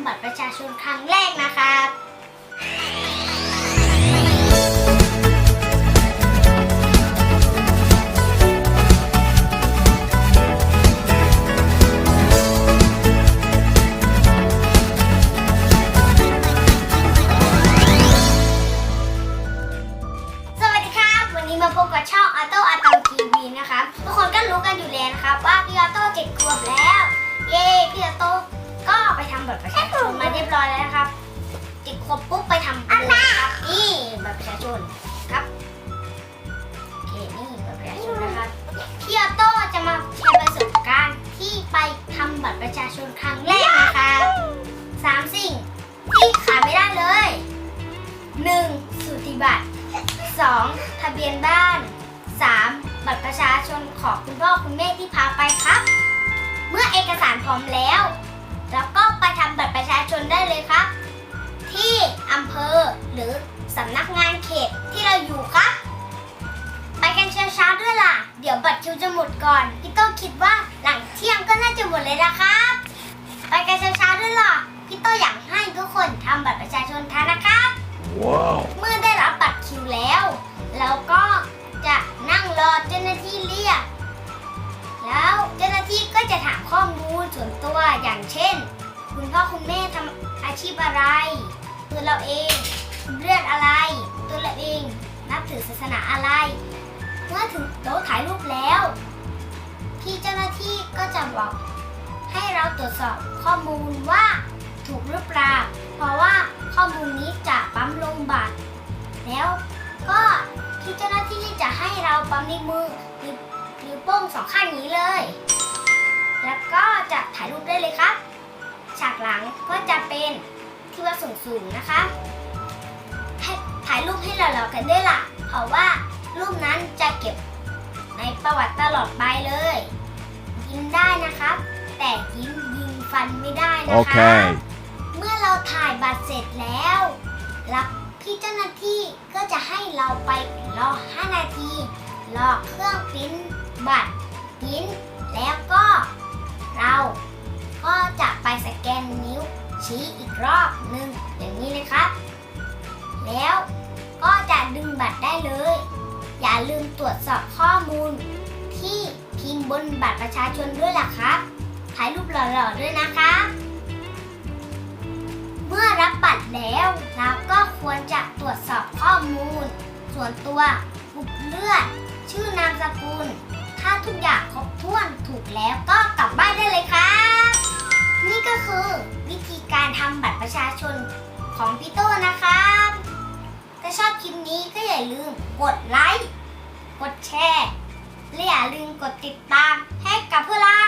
ำบัตรประชาชนครั้งแรกนะครับสวัสดีครับวันนี้มาพบกับช่องอ t o อาตอมทีวีนะครับทุกคนก็รู้กันอยู่แล้วนะครับ ว่าพี่ออโต้เจ็ดขวบแล้ว เย้พี่ออโต้ก็ไปทำบัตรประชา พี่ออโต้จะมาแชร์ประสบการณ์ที่ไปทำบัตรประชาชนครั้งแรกนะครับสามสิ่งที่ขาดไม่ได้เลยหนึ่งสูติบัตร 2. ทะเบียนบ้าน 3. บัตรประชาชนของคุณพ่อคุณแม่ที่พาไปครับ เมื่อเอกสารพร้อมแล้ว แล้วก็ไปทำบัตรประชาชนได้เลยครับ ที่อำเภอหรือสำนักงาน เดี๋ยวบัตรคิวจะหมดก่อน พี่โต้คิดว่าหลังเที่ยงก็น่าจะหมดเลยนะครับ ไปกันเช้าๆด้วยล่ะพี่โต้อยากให้ทุกคนทำบัตรประชาชนทันนะครับ Wow. เมื่อได้รับบัตรคิวแล้ว เราก็จะนั่งรอเจ้าหน้าที่เรียก แล้วเจ้าหน้าที่ก็จะถามข้อมูลส่วนตัวอย่างเช่น คุณพ่อคุณแม่ทำอาชีพอะไร ตัวเราเองเลือดอะไร ตัวเราเองนับถือศาสนาอะไร เมื่อถึงโต๊ะถ่ายรูปแล้ว พี่เจ้าหน้าที่ก็จะบอกให้เราตรวจสอบข้อมูลว่าถูกหรือเปล่า เพราะว่าข้อมูลนี้จะปั๊มลงบัตร แล้วก็ที่เจ้าหน้าที่จะให้เราปั๊มนิ้วมือหรือนิ้วโป้งสองข้างนี้เลย แล้วก็จะถ่ายรูปได้เลยครับ ฉากหลังก็จะเป็นที่ว่าสูงๆนะคะถ่ายรูปให้เราๆกันด้วยล่ะ เพราะว่า รูปนั้นจะเก็บในประวัติตลอดไปเลยยิ้มได้นะครับ แต่ยิ้มยิงฟันไม่ได้นะคะ Okay. เมื่อเราถ่ายบัตรเสร็จแล้วแล้วพี่เจ้าหน้าที่ก็จะให้เราไปรอ 5 นาที รอเครื่องปริ้นบัตรปริ้นแล้ว ลืมตรวจสอบข้อมูล ที่พิมพ์บนบัตรประชาชนด้วยล่ะครับถ่ายรูปหล่อๆด้วยนะครับเมื่อรับบัตรแล้วเราก็ควรจะตรวจสอบข้อมูล ส่วนตัวกรุ๊ปเลือด ชื่อนามสกุล ถ้าทุกอย่างครบถ้วนถูกแล้วก็กลับบ้านได้เลยครับ นี่ก็คือวิธีการทำบัตรประชาชนของพี่โต้นะครับ ถ้าชอบคลิปนี้ก็อย่าลืมกดไลค์ กดแชร์ และอย่าลืมกดติดตามให้กับพวกเรา